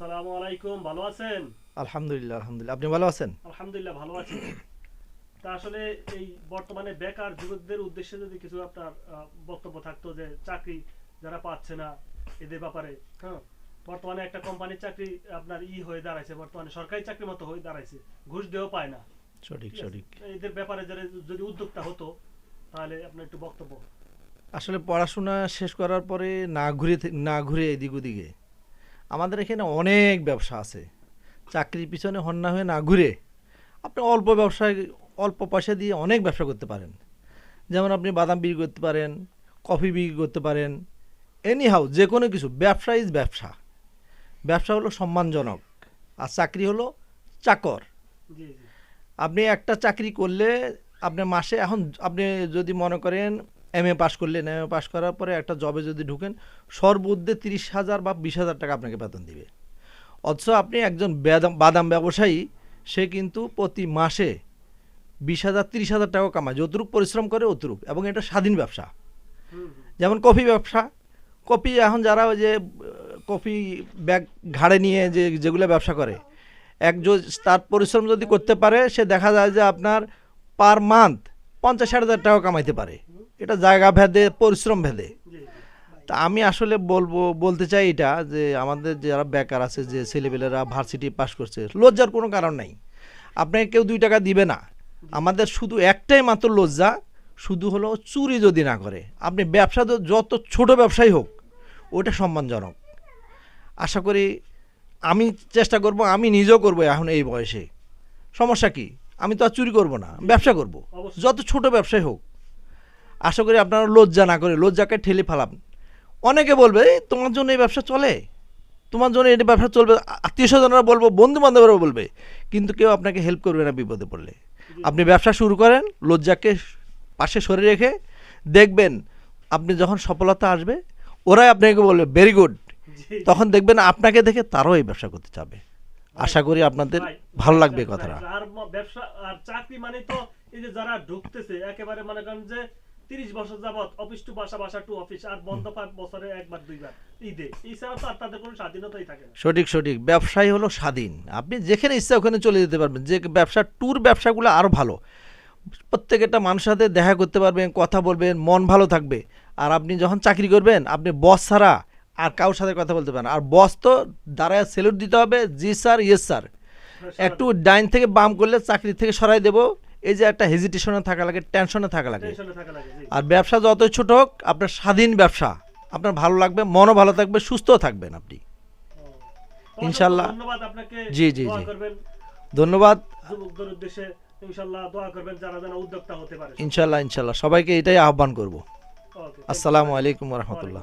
আসসালামু আলাইকুম ভালো আছেন? আলহামদুলিল্লাহ আলহামদুলিল্লাহ। আপনি ভালো আছেন? আলহামদুলিল্লাহ ভালো আছি। তা আসলে এই বর্তমানে বেকার যুবকদের উদ্দেশ্যে যদি কিছু আপনার বক্তব্য থাকতো যে চাকরি যারা পাচ্ছে না এদের ব্যাপারে হ্যাঁ? বর্তমানে একটা কোম্পানির চাকরি আপনার ই হয়ে দাঁড়াইছে বর্তমানে সরকারি চাকরির মতো হয়ে দাঁড়াইছে ঘুষ দিয়েও পায় না। সঠিক সঠিক। এদের ব্যাপারে যারা যদি উদ্যোক্তা হতো তাহলে আপনার একটু বক্তব্য। আসলে পড়াশোনা শেষ করার পরে না ঘুরে না ঘুরে এদিক ওদিকে। আমাদের এখানে অনেক ব্যবসা আছে। চাকরির পিছনে হন্যা হয়ে না ঘুরে আপনি অল্প ব্যবসায় অল্প পয়সা দিয়ে অনেক ব্যবসা করতে পারেন। যেমন আপনি বাদাম বিক্রি করতে পারেন কফি বিক্রি করতে পারেন এনি হাউ যে কোনো কিছু ব্যবসা ইজ ব্যবসা। ব্যবসা হলো সম্মানজনক আর চাকরি হলো চাকর। আপনি একটা চাকরি করলে আপনি মাসে এখন আপনি যদি মনে করেন এম এ পাস করলেন এম এ পাস করার পরে একটা জবে যদি ঢুকেন সর্বোচ্চে তিরিশ হাজার বা বিশ হাজার টাকা আপনাকে বেতন দিবে। অথচ আপনি একজন বাদাম ব্যবসায়ী, সে কিন্তু প্রতি মাসে বিশ হাজার, তিরিশ হাজার টাকা কামায়। যতটুক পরিশ্রম করে অতটুক, এবং এটা স্বাধীন ব্যবসা। যেমন কফি ব্যবসা, কফি এখন যারা ওই যে কফি ব্যাগ ঘাড়ে নিয়ে যে, যেগুলো ব্যবসা করে, এক তার পরিশ্রম যদি করতে পারে, সে দেখা যায় যে আপনার পার মান্থ পঞ্চাশ ষাট হাজার টাকা কামাইতে পারে। এটা জায়গা ভেদে পরিশ্রম ভেদে। তা আমি আসলে বলব বলতে চাই এটা যে আমাদের যারা বেকার আছে যে ছেলেপেলেরা ভার্সিটি পাস করছে লজ্জার কোনো কারণ নাই। আপনাকে কেউ দুই টাকা দিবে না। আমাদের শুধু একটাই মাত্র লজ্জা শুধু হলো চুরি যদি না করে। আপনি ব্যবসা তো যত ছোট ব্যবসায়ী হোক ওটা সম্মানজনক। আশা করি আমি চেষ্টা করব আমি নিজেও করব এখন এই বয়সে। সমস্যা কি? আমি তো আর চুরি করব না ব্যবসা করব। যত ছোট ব্যবসায়ী হোক। আশা করি আপনারা লজ্জা না করে লজ্জাকে ঠেলে ফেলান অনেকে বলবে "এই, তোমার জন্য এই ব্যবসা চলে। তোমার জন্য এই ব্যবসা চলবে। আত্মীয় স্বজনরা বলব বন্ধু বান্ধবরা বলবে কিন্তু কেউ আপনাকে হেল্প করবে না বিপদে পড়লে। আপনি ব্যবসা শুরু করেন লজ্জাকে পাশে সরে রেখে দেখবেন আপনি যখন সফলতা আসবে ওরাই আপনাকে বলবে ভেরি গুড তখন দেখবেন আপনাকে দেখে তারাও এই ব্যবসা করতে চাবে। আশা করি আপনাদের ভালো লাগবে কথাটা। আর ব্যবসা আর চাকরি মানে তো এই যে যারা ঢুকতেছে একেবারে মনে করেন যে তিরিশ বছর যাবত অফিস টু বাসা বাসা টু অফিস আর বন্ধ পাঁচ বছরে একবার দুইবার। ঈদে। এছাড়া তো আর তাদের কোনো স্বাধীনতাই থাকে না। সঠিক সঠিক। ব্যবসায়ী হলো স্বাধীন। আপনি যেখানে ইচ্ছা ওখানে চলে যেতে পারবেন। যে ব্যবসা ট্যুর ব্যবসাগুলো আরও ভালো। প্রত্যেকটা মানুষের সাথে দেখা করতে পারবেন কথা বলবেন মন ভালো থাকবে। আর আপনি যখন চাকরি করবেন আপনি বস ছাড়া আর কারোর সাথে কথা বলতে পারেন আর বস তো দাঁড়ায় স্যালুট দিতে হবে জি স্যার ইয়েস স্যার একটু ডাইন থেকে বাম করলে চাকরি থেকে সরাই দেবো। এই যে একটা হেজিটেশনে থাকা লাগে টেনশনে থাকা লাগে। আর ব্যবসা যতই ছোট হোক আপনার স্বাধীন ব্যবসা আপনার ভালো লাগবে মনও ভালো থাকবে সুস্থও থাকবেন আপনি। ইনশাল্লাহ। জি, জি, জি। ধন্যবাদ। ইনশাল্লাহ ইনশাল্লাহ সবাইকে এটাই আহ্বান করব। আসসালামু আলাইকুম রহমতুল্লাহ।